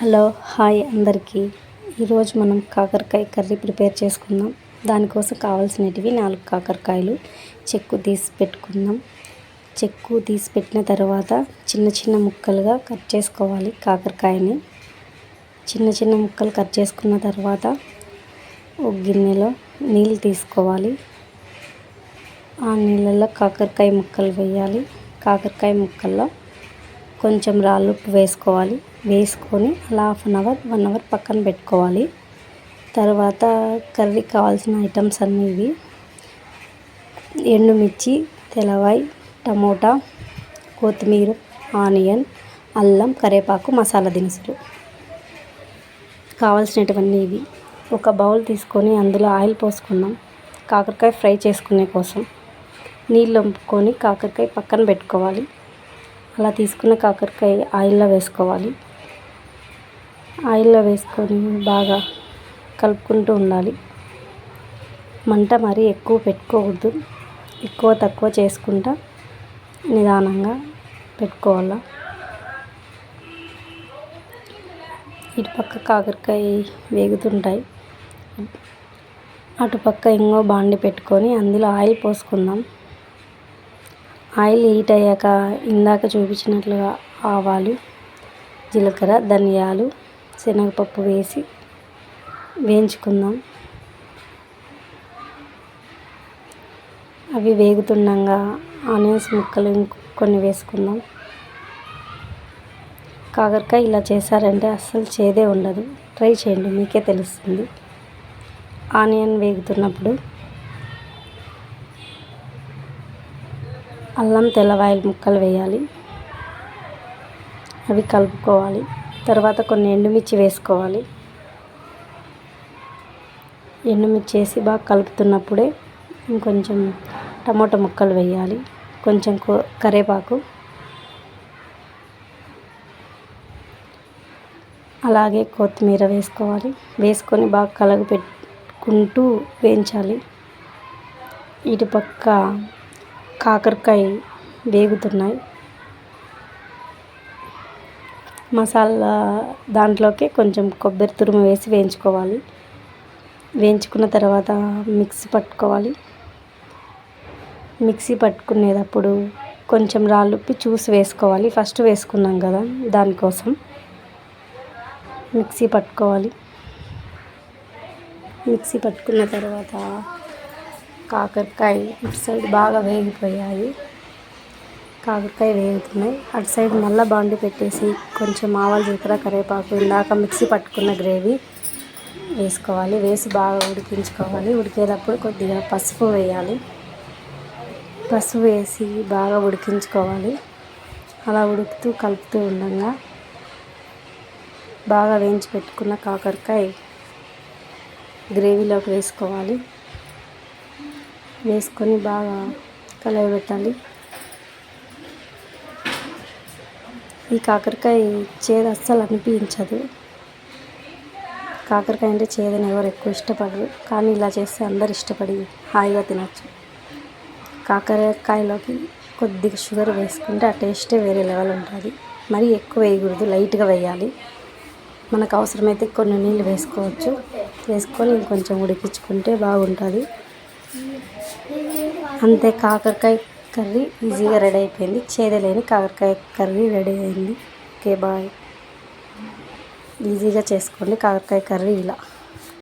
Hello hi అందరికీ. ఈరోజు మనం కాకరకాయ కర్రీ ప్రిపేర్ చేసుకుందాం. దానికోసం కావాల్సినటివి నాలుగు కాకరకాయలు. చెక్కు తీసి పెట్టుకుందాం. చెక్కు తీసి పెట్టిన తర్వాత చిన్న చిన్న ముక్కలుగా కట్ చేసుకోవాలి కాకరకాయని. చిన్న చిన్న ముక్కలు కట్ చేసుకున్న తర్వాత ఒక గిన్నెలో నీళ్ళు తీసుకోవాలి. ఆ నీళ్ళల్లో కాకరకాయ ముక్కలు వేయాలి. కాకరకాయ ముక్కల్లో కొంచెం రాళ్ళు ఉప్పు వేసుకోవాలి. వేసుకొని అలా half an hour one hour పక్కన పెట్టుకోవాలి. తర్వాత కర్రీకి కావాల్సిన ఐటమ్స్ అన్నీ ఇవి. ఎండుమిర్చి తెల్లవాయి టమోటా కొత్తిమీర ఆనియన్ అల్లం కరేపాకు మసాలా దినుసులు కావాల్సినటువన్నీ ఇవి. ఒక బౌల్ తీసుకొని అందులో ఆయిల్ పోసుకున్నాం. కాకరకాయ ఫ్రై చేసుకునే కోసం. నీళ్ళు వంపుకొని కాకరకాయ పక్కన పెట్టుకోవాలి. అలా తీసుకున్న కాకరకాయ ఆయిల్లో వేసుకోవాలి. ఆయిల్లో వేసుకొని బాగా కలుపుకుంటూ ఉండాలి. మంట మరీ ఎక్కువ పెట్టుకోవద్దు. ఎక్కువ తక్కువ చేసుకుంటా నిదానంగా పెట్టుకోవాలా. ఇటుపక్క కాకరకాయ వేగుతుంటాయి. అటుపక్క ఇంకో బాండి పెట్టుకొని అందులో ఆయిల్ పోసుకుందాం. ఆయిల్ హీట్ అయ్యాక ఇందాక చూపించినట్లుగా ఆవాలు జీలకర్ర ధనియాలు శనగపప్పు వేసి వేయించుకుందాం. అవి వేగుతుండగా ఆనియన్స్ ముక్కలు కొన్ని వేసుకుందాం. కాకరకాయ ఇలా చేశారంటే అస్సలు చేదే ఉండదు. ట్రై చేయండి మీకే తెలుస్తుంది. ఆనియన్ వేగుతున్నప్పుడు అల్లం తెల్లవాయిల్ ముక్కలు వేయాలి. అవి కలుపుకోవాలి. తర్వాత కొన్ని ఎండుమిర్చి వేసుకోవాలి. ఎండుమిర్చి వేసి బాగా కలుపుతున్నప్పుడే ఇంకొంచెం టమోటా ముక్కలు వేయాలి. కొంచెం కరివేపాకు అలాగే కొత్తిమీర వేసుకోవాలి. వేసుకొని బాగా కలగపెట్టుకుంటూ వేయించాలి. ఇటుపక్క కాకరకాయ వేగుతున్నాయి. మసాలా దాంట్లోకి కొంచెం కొబ్బరి తురుము వేసి వేయించుకోవాలి. వేయించుకున్న తర్వాత మిక్సీ పట్టుకోవాలి. మిక్సీ పట్టుకునేటప్పుడు కొంచెం రాళ్ళుప్పి చూసి వేసుకోవాలి. ఫస్ట్ వేసుకున్నాం కదా దానికోసం. మిక్సీ పట్టుకోవాలి. మిక్సీ పట్టుకున్న తర్వాత కాకరకాయ ఇటు సైడ్ బాగా వేగిపోయాయి. కాకరకాయ వేగుతున్నాయి. అటు సైడ్ మళ్ళీ బాండి పెట్టేసి కొంచెం ఆవాలు జీలకర్ర కరివేపాకు ఇందాక మిక్సీ పట్టుకున్న గ్రేవీ వేసుకోవాలి. వేసి బాగా ఉడికించుకోవాలి. ఉడికేటప్పుడు కొద్దిగా పసుపు వేయాలి. పసుపు వేసి బాగా ఉడికించుకోవాలి. అలా ఉడుకుతూ కలుపుతూ ఉండగా బాగా వేయించి పెట్టుకున్న కాకరకాయ గ్రేవీలోకి వేసుకోవాలి. వేసుకొని బాగా కలయబెట్టాలి ఈ కాకరకాయ చేదు అస్సలు అనిపించదు. కాకరకాయ అంటే చేదని ఎవరు ఎక్కువ ఇష్టపడరు. కానీ ఇలా చేస్తే అందరు ఇష్టపడి హాయిగా తినచ్చు. కాకరకాయలోకి కొద్దిగా షుగర్ వేసుకుంటే ఆ టేస్టే వేరే లెవెల్ ఉంటుంది. మరీ ఎక్కువ వేయకూడదు లైట్గా వేయాలి. మనకు అవసరమైతే కొన్ని నీళ్ళు వేసుకోవచ్చు. వేసుకొని ఇంకొంచెం ఉడికించుకుంటే బాగుంటుంది. అంతే కాకరకాయ కర్రీ ఈజీగా రెడీ అయిపోయింది. చేదలేని కాకరకాయ కర్రీ రెడీ అయింది. Okay bye. ఈజీగా చేసుకోండి కాకరకాయ కర్రీ ఇలా.